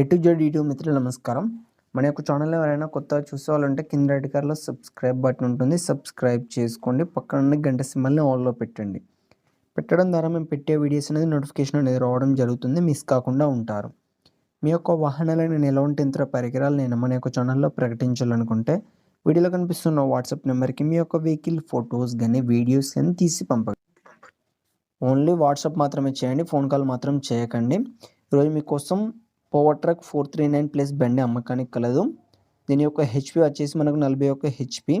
ఎటు Z YouTube మిత్రులు నమస్కారం. మన యొక్క ఛానల్లో ఎవరైనా కొత్తగా చూసేవాళ్ళంటే కింద రెడ్ కార్లో సబ్స్క్రైబ్ బటన్ ఉంటుంది. సబ్స్క్రైబ్ చేసుకోండి. పక్కన ఉన్న గంట సింబల్ని ఆన్లో పెట్టండి. పెట్టడం ద్వారా మేము పెట్టే వీడియోస్ అనేది నోటిఫికేషన్ అనేది రావడం జరుగుతుంది. మిస్ కాకుండా ఉంటారు. మీ యొక్క వాహనాలను ఎలాంటి యంత్ర పరికరాలు నేను మన యొక్క ఛానల్లో ప్రకటించాలనుకుంటే వీడియోలో కనిపిస్తున్న వాట్సాప్ నెంబర్కి మీ యొక్క వెహికల్ ఫొటోస్ కానీ వీడియోస్ కానీ తీసి పంపండి. ఓన్లీ వాట్సాప్ మాత్రమే చేయండి. ఫోన్ కాల్ మాత్రం చేయకండి. ఈరోజు మీకోసం power truck four three nine plus బండి అమ్మకానికి కలదు. దీని యొక్క హెచ్పి వచ్చేసి మనకు నలభై ఒక్క హెచ్పి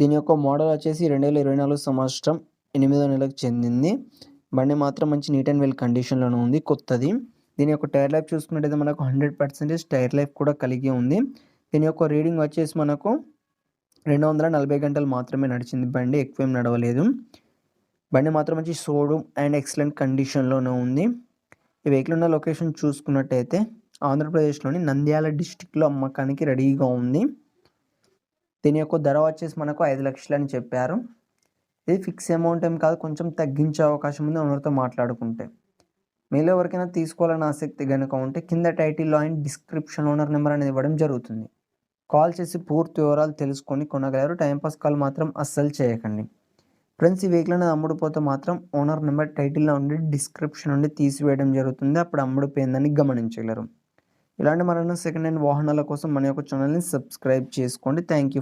దీని యొక్క మోడల్ వచ్చేసి రెండు వేల ఇరవై నాలుగు సంవత్సరం ఎనిమిదో నెలకు చెందింది. బండి మాత్రం మంచి నీట్ అండ్ వెల్ కండిషన్లోనే ఉంది కొత్తది. దీని యొక్క టైర్ లైఫ్ చూసుకున్నట్టయితే మనకు హండ్రెడ్ పర్సెంటేజ్ టైర్ లైఫ్ కూడా కలిగి ఉంది. దీని యొక్క రీడింగ్ వచ్చేసి మనకు రెండు వందల నలభై గంటలు మాత్రమే నడిచింది బండి ఎక్కువ ఏం నడవలేదు. బండి మాత్రం మంచి షోరూమ్ అండ్ ఎక్సలెంట్ కండిషన్లోనే ఉంది. ఈ వెహికల్ ఉన్న లొకేషన్ చూసుకున్నట్టయితే ఆంధ్రప్రదేశ్లోని నంద్యాల డిస్టిక్లో అమ్మకానికి రెడీగా ఉంది. దీని యొక్క ధర వచ్చేసి మనకు ఐదు లక్షలు అని చెప్పారు. ఇది ఫిక్స్ అమౌంట్ ఏం కాదు కొంచెం తగ్గించే అవకాశం ఉంది ఓనర్తో మాట్లాడుకుంటే. మీలో ఎవరికైనా తీసుకోవాలని ఆసక్తి కనుక ఉంటే కింద టైటిల్లో అండ్ డిస్క్రిప్షన్ ఓనర్ నెంబర్ అనేది ఇవ్వడం జరుగుతుంది. కాల్ చేసి పూర్తి వివరాలు తెలుసుకొని కొనగలరు. టైంపాస్ కాల్ మాత్రం అస్సలు చేయకండి. ఫ్రెండ్స్ ఈ వెహికల్ అనేది అమ్ముడుపోతే మాత్రం ఓనర్ నెంబర్ టైటిల్లో ఉండి డిస్క్రిప్షన్ నుండి తీసివేయడం జరుగుతుంది. అప్పుడు అమ్ముడుపోయిందని గమనించగలరు. ఇలాంటి మరణ సెకండ్ హ్యాండ్ వాహనాల కోసం మన యొక్క ఛానల్ని సబ్స్క్రైబ్ చేసుకోండి. Thank you.